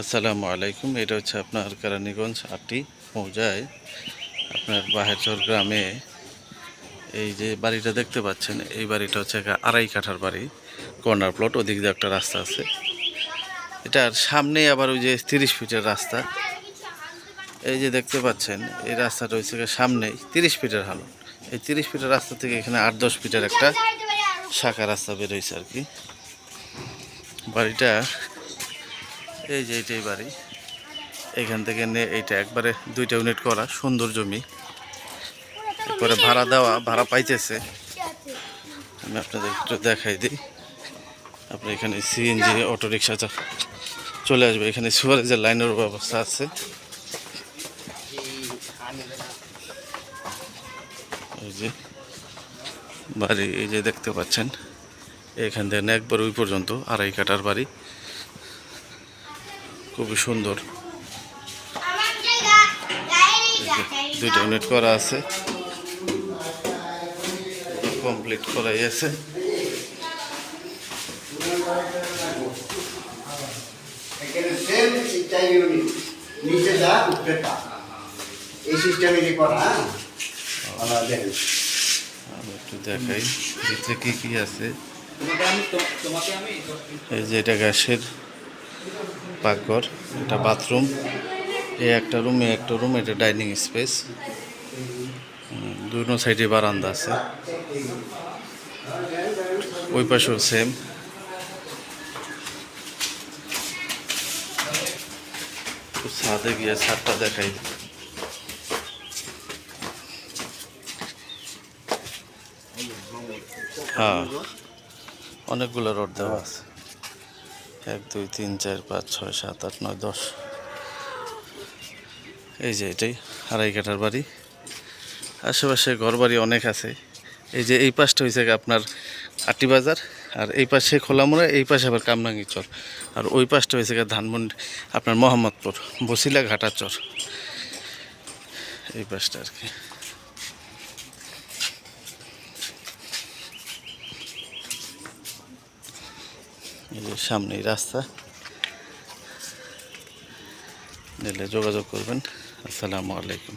আসসালামু আলাইকুম, এটা হচ্ছে আপনার কেরানীগঞ্জ আটি মৌজায়, আপনার বাহেরচর গ্রামে। এই যে বাড়িটা দেখতে পাচ্ছেন, এই বাড়িটা হচ্ছে আড়াই কাঠার বাড়ি, কর্নার প্লট, ওদিক দিয়ে একটা রাস্তা আছে। এটার সামনে আবার ওই যে তিরিশ ফিটের রাস্তা। এই যে দেখতে পাচ্ছেন, এই রাস্তাটা হচ্ছে সামনেই তিরিশ ফিটের হালন। এই তিরিশ ফিটের রাস্তা থেকে এখানে আট দশ ফিটের একটা শাখা রাস্তা বেরোইছে আর কি। বাড়িটা এই যে এইটাই বাড়ি। এখান থেকে নে এইটা একবারে দুইটা ইউনিট করা, সুন্দর জমি। এরপরে ভাড়া দেওয়া, ভাড়া পাইতেছে। আমি আপনাদের একটু দেখাই দিই। আপনি এখানে সিএনজি অটো রিক্সা চলে আসবে। এখানে সুয়ারেজের লাইনের ব্যবস্থা আছে। এই যে বাড়ি, এই যে দেখতে পাচ্ছেন। এখান থেকে একবার ওই পর্যন্ত, আড়াই কাটার বাড়ি। খুবই সুন্দর। দুইটা ইউনিট করা আছে। কমপ্লিট করাই আছে। এখানে সেম সিস্টেম ইউনিট নিচে যা উপরেটা এই সিস্টেমে কি করা হ্যাঁ একটু দেখাই ভিতরে কি কি আছে। এই যে এটা গ্যাসের পাকঘর, এটা বাথরুম এই একটা রুম এই একটা রুম, এটা ডাইনিং স্পেস। দুনো সাইডে বারান্দা আছে। ওই পাশেও সেম। ছাদে গিয়ে ছাদটা দেখাই। হ্যাঁ অনেকগুলো রোড দেওয়া আছে। এক, দুই, তিন, চার, পাঁচ, ছয়, সাত, আট, নয়, দশ। এই যে এটাই, আড়াই বাড়ি। আশেপাশে ঘর বাড়ি অনেক আছে। এই যে এই পাশটা হয়েছে আপনার আটি বাজার, আর এই পাশে খোলামোড়া এই পাশে আবার কামরাঙ্গি চর। আর ওই পাশটা হয়েছে গিয়ে ধানমন্ডি, আপনার মোহাম্মদপুর বসিলা ঘাটা চর। এই পাশটা আর কি। এই সামনেই রাস্তা। নিলে যোগাযোগ করবেন। আসসালামু আলাইকুম।